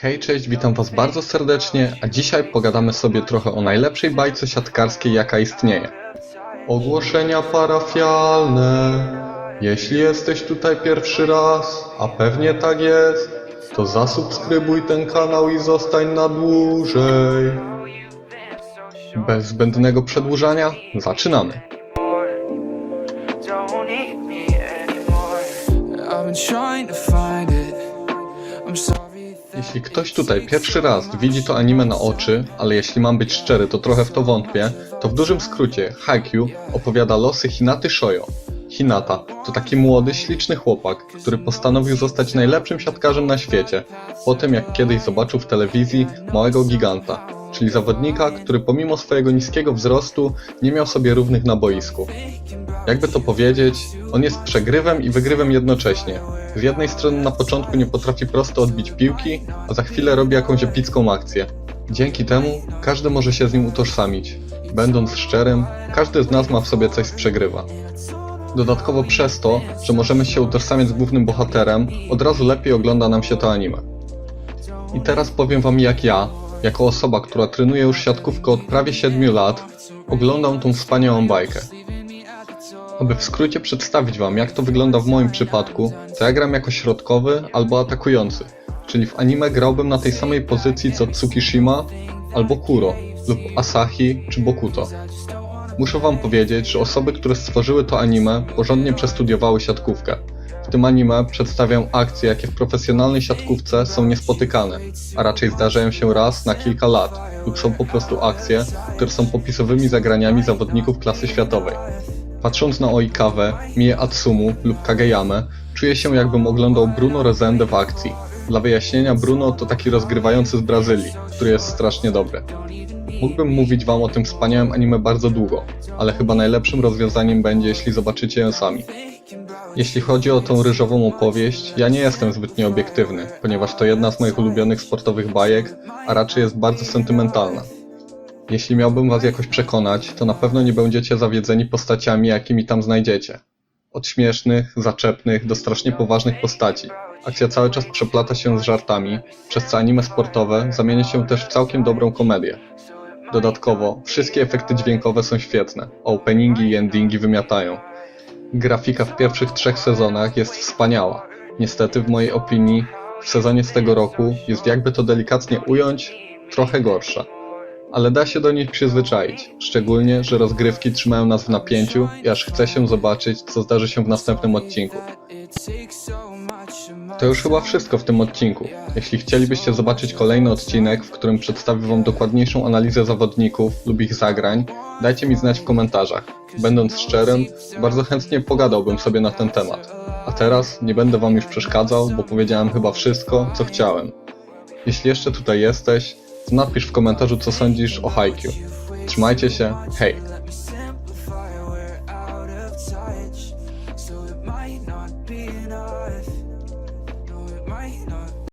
Hej, cześć, witam Was bardzo serdecznie, a dzisiaj pogadamy sobie trochę o najlepszej bajce siatkarskiej, jaka istnieje. Ogłoszenia parafialne. Jeśli jesteś tutaj pierwszy raz, a pewnie tak jest, to zasubskrybuj ten kanał i zostań na dłużej. Bez zbędnego przedłużania, zaczynamy. I've trying to find it. I'm sorry. Jeśli ktoś tutaj pierwszy raz widzi to anime na oczy, ale jeśli mam być szczery, to trochę w to wątpię, to w dużym skrócie Haikyuu opowiada losy Hinaty Shoyo. Hinata to taki młody, śliczny chłopak, który postanowił zostać najlepszym siatkarzem na świecie, po tym jak kiedyś zobaczył w telewizji małego giganta, czyli zawodnika, który pomimo swojego niskiego wzrostu nie miał sobie równych na boisku. Jakby to powiedzieć, on jest przegrywem i wygrywem jednocześnie. Z jednej strony na początku nie potrafi prosto odbić piłki, a za chwilę robi jakąś epicką akcję. Dzięki temu każdy może się z nim utożsamić. Będąc szczerym, każdy z nas ma w sobie coś z przegrywa. Dodatkowo przez to, że możemy się utożsamiać z głównym bohaterem, od razu lepiej ogląda nam się to anime. I teraz powiem wam jak ja, jako osoba, która trenuje już siatkówkę od prawie 7 lat, oglądam tą wspaniałą bajkę. Aby w skrócie przedstawić Wam, jak to wygląda w moim przypadku, to ja gram jako środkowy albo atakujący, czyli w anime grałbym na tej samej pozycji co Tsukishima albo Kuro lub Asahi czy Bokuto. Muszę Wam powiedzieć, że osoby, które stworzyły to anime, porządnie przestudiowały siatkówkę. W tym anime przedstawiam akcje, jakie w profesjonalnej siatkówce są niespotykane, a raczej zdarzają się raz na kilka lat, lub są po prostu akcje, które są popisowymi zagraniami zawodników klasy światowej. Patrząc na Oikawę, Mie Atsumu lub Kageyamę, czuję się jakbym oglądał Bruno Rezendę w akcji. Dla wyjaśnienia, Bruno to taki rozgrywający z Brazylii, który jest strasznie dobry. Mógłbym mówić wam o tym wspaniałym anime bardzo długo, ale chyba najlepszym rozwiązaniem będzie, jeśli zobaczycie ją sami. Jeśli chodzi o tą ryżową opowieść, ja nie jestem zbytnio obiektywny, ponieważ to jedna z moich ulubionych sportowych bajek, a raczej jest bardzo sentymentalna. Jeśli miałbym was jakoś przekonać, to na pewno nie będziecie zawiedzeni postaciami, jakimi tam znajdziecie. Od śmiesznych, zaczepnych do strasznie poważnych postaci. Akcja cały czas przeplata się z żartami, przez co anime sportowe zamienia się też w całkiem dobrą komedię. Dodatkowo, wszystkie efekty dźwiękowe są świetne, openingi i endingi wymiatają. Grafika w pierwszych trzech sezonach jest wspaniała. Niestety, w mojej opinii, w sezonie z tego roku jest jakby to delikatnie ująć, trochę gorsza ale da się do nich przyzwyczaić. Szczególnie, że rozgrywki trzymają nas w napięciu i aż chce się zobaczyć, co zdarzy się w następnym odcinku. To już chyba wszystko w tym odcinku. Jeśli chcielibyście zobaczyć kolejny odcinek, w którym przedstawię Wam dokładniejszą analizę zawodników lub ich zagrań, dajcie mi znać w komentarzach. Będąc szczerym, bardzo chętnie pogadałbym sobie na ten temat. A teraz nie będę Wam już przeszkadzał, bo powiedziałem chyba wszystko, co chciałem. Jeśli jeszcze tutaj jesteś, Napisz w komentarzu, co sądzisz o Haikyuu. Trzymajcie się, hej!